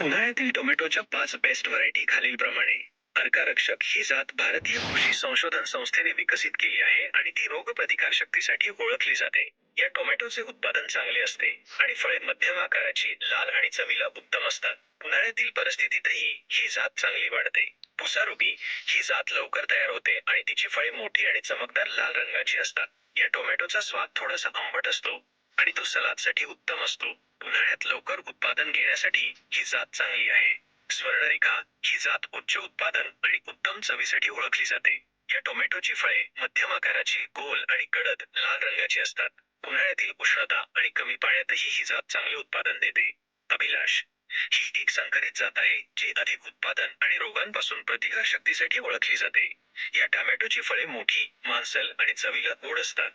उन्हाळ्यातील टोमॅटोच्या पाच बेस्ट व्हरायटी खालीलप्रमाणे. अर्कारक्षक ही जात भारतीय कृषी संशोधन संस्थेने विकसित केली आहे आणि ती रोगप्रतिकारशक्तीसाठी ओळखली जाते. या टोमॅटोचे उत्पादन चांगले असते आणि फळे मध्यम आकाराची लाल आणि चवीला उत्तम असतात. उन्हाळ्यातील परिस्थितीतही ही जात चांगली वाढते. पुसारुबी ही जात लवकर तयार होते आणि तिची फळे मोठी आणि चमकदार लाल रंगाची असतात. या टोमॅटोचा स्वाद थोडासा आंबट असतो. आणि तो सलादसाठी उत्तम असतो. उन्हाळ्यात लवकर उत्पादन घेण्यासाठी ही जात चांगली आहे. स्वर्णरेखा ही जात उच्च उत्पादन आणि उत्तम चवीसाठी ओळखली जाते. या टोमॅटोची फळे मध्यम आकाराची गोल आणि गडद लाल रंगाची असतात. उन्हाळ्यातील उष्णता आणि कमी पाण्यातही ही जात चांगले उत्पादन देते. अभिलाष ही एक संकरित जात आहे जी अधिक उत्पादन आणि रोगांपासून प्रतिकारशक्तीसाठी ओळखली जाते. या टोमॅटोची फळे मोठी मांसल आणि चवीला गोड असतात.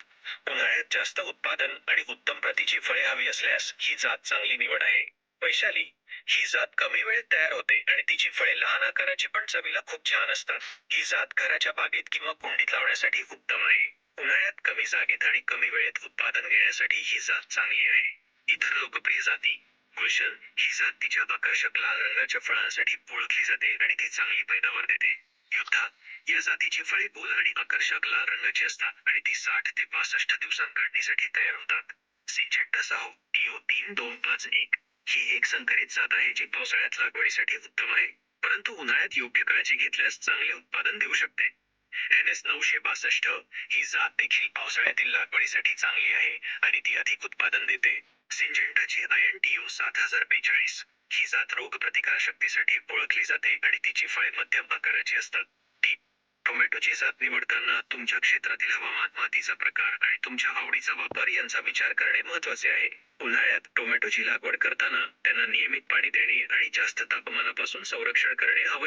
उन्हाळ्यात जास्त उत्पादन आणि उत्तम प्रतीची फळे हवी असल्यास ही जात चांगली निवड आहे. वैशाली ही जात कमी वेळेत तयार होते आणि तिची फळे लहान आकाराची पण चवीला खूप छान असतात. ही जात घराच्या बागेत किंवा कुंडीत लावण्यासाठी उत्तम आहे. उन्हाळ्यात कमी जागेत आणि कमी वेळेत उत्पादन घेण्यासाठी ही जात चांगली आहे. इतर लोकप्रिय जाती गुलशन ही जात तिच्या आकर्षक लाल रंगाच्या फळांसाठी ओळखली जाते आणि ती चांगली पैदावार देते. युद्धा या जातीची फळे गोल आणि आकर्षक लाल रंगाची असतात आणि ती साठ ते पासष्ट दिवसांत काढणीसाठी तयार होतात. सिंचेक्टा साहो टीओ तीन दोन पाच एक ही एक संकरित जात आहे जी पावसाळ्यात लागवडीसाठी उत्तम आहे. परंतु उन्हाळ्यात योग्य काळजी घेतल्यास चांगले उत्पादन देऊ शकते. एन एस नऊशे बासष्ट ही जात देखील पावसाळ्यातील लागवडीसाठी चांगली आहे आणि ती अधिक उत्पादन देते. सिंजेंटाची आय एन टी ओ सात हजार बेचाळीस. ही जात रोग प्रतिकारशक्तीसाठी ओळखली जाते आणि तिची फळे मध्यम आकाराची असतात. ती टोमॅटोची जात निवडताना तुमच्या क्षेत्रातील हवामान मातीचा प्रकार आणि तुमच्या आवडीचा वापर यांचा विचार करणे महत्त्वाचे आहे. उन्हाळ्यात टोमॅटोची लागवड करताना त्यांना नियमित पाणी देणे आणि जास्त तापमानापासून संरक्षण करणे आवश्यक